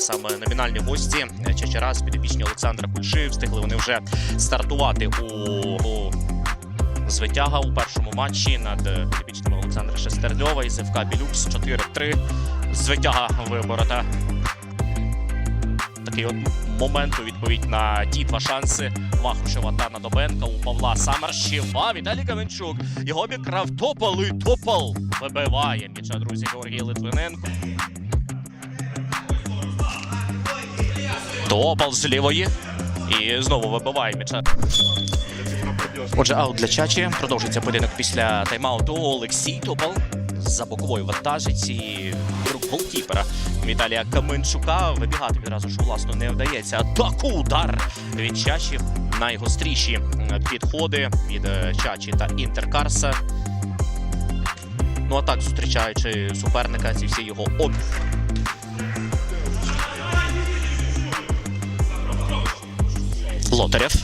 саме номінальні гості Чечерас, підопічні Олександра Кульши. Встигли вони вже стартувати у, звитяга у першому матчі над е, підопічними Олександра Шестерльова із ФК Білюкс 4-3. Звитяга виборота. Такий от момент у відповідь на ті два шанси Вахрушева та Надобенка у Павла Самарщева. Віталій Каменчук. Його обікрав Топал і Топал вибиває м'яча, друзі, Георгій Литвиненко. Топал з лівої. І знову вибиває м'яча. Отже, аут для Чачі. Продовжується поєдинок після тайм-ауту. Олексій Топал за боковою вантажить і рук голкіпера Віталія Каменчука. Вибігати відразу ж власно не вдається. Атаку удар від Чачі. Найгостріші підходи від е, Чачі та Інтеркарса. Ну а так, зустрічаючи суперника, ці всі його об... Лотарєв.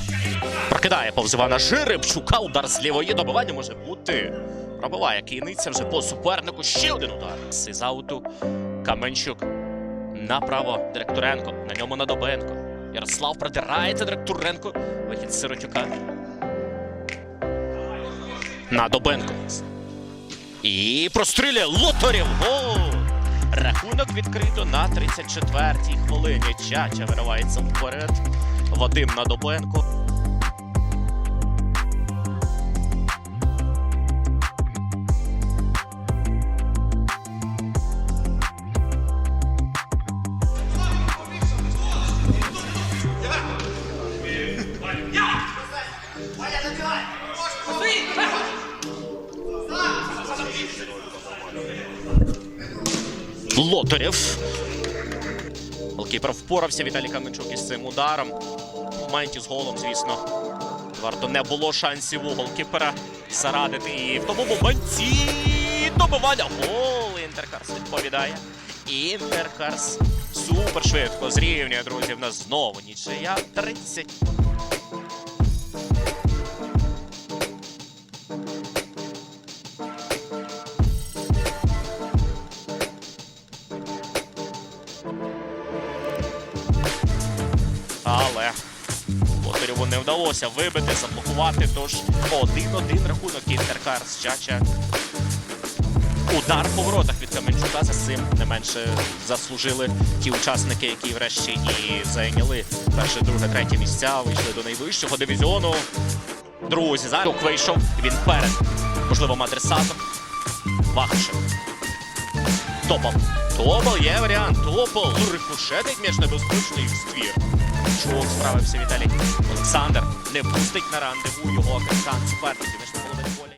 Прокидає повз Івана Жеребчука. Удар з лівої добивання може бути. Пробиває Кійниця вже по супернику. Ще один удар. З Каменчук. Направо Директоренко. На ньому Надобенко. Ярослав продирається Директоренко. Вихід Сиротюка. Надобенко. І простріляє Лотарєв. Гол! Рахунок відкрито на 34-й хвилині. Чача виривається вперед. Вадим Надобенко. Лотарєв. Голкіпер впорався Віталій Каменчук із цим ударом. Моменті з голом, звісно. Варто не було шансів у голкіпера зарадити. І в тому моменті добивання. Гол Інтеркарс відповідає. Інтеркарс супер швидко зрівнює, друзі. В нас знову нічия 30. Не вдалося вибити, заблокувати. Тож 1-1 рахунок Інтеркарс Чача. Удар по воротах від Каменчука за цим не менше заслужили ті учасники, які врешті і зайняли перше, друге, третє місця, вийшли до найвищого дивізіону. Друзі, зараз вийшов, він перед можливим адресатом. Вахшев. Топал. Топал, є варіант. Топол. Рикошетить м'яч небезпечний в ствір. Чого справився Віталій. Олександр не пустить на рандеву його капітан суперників.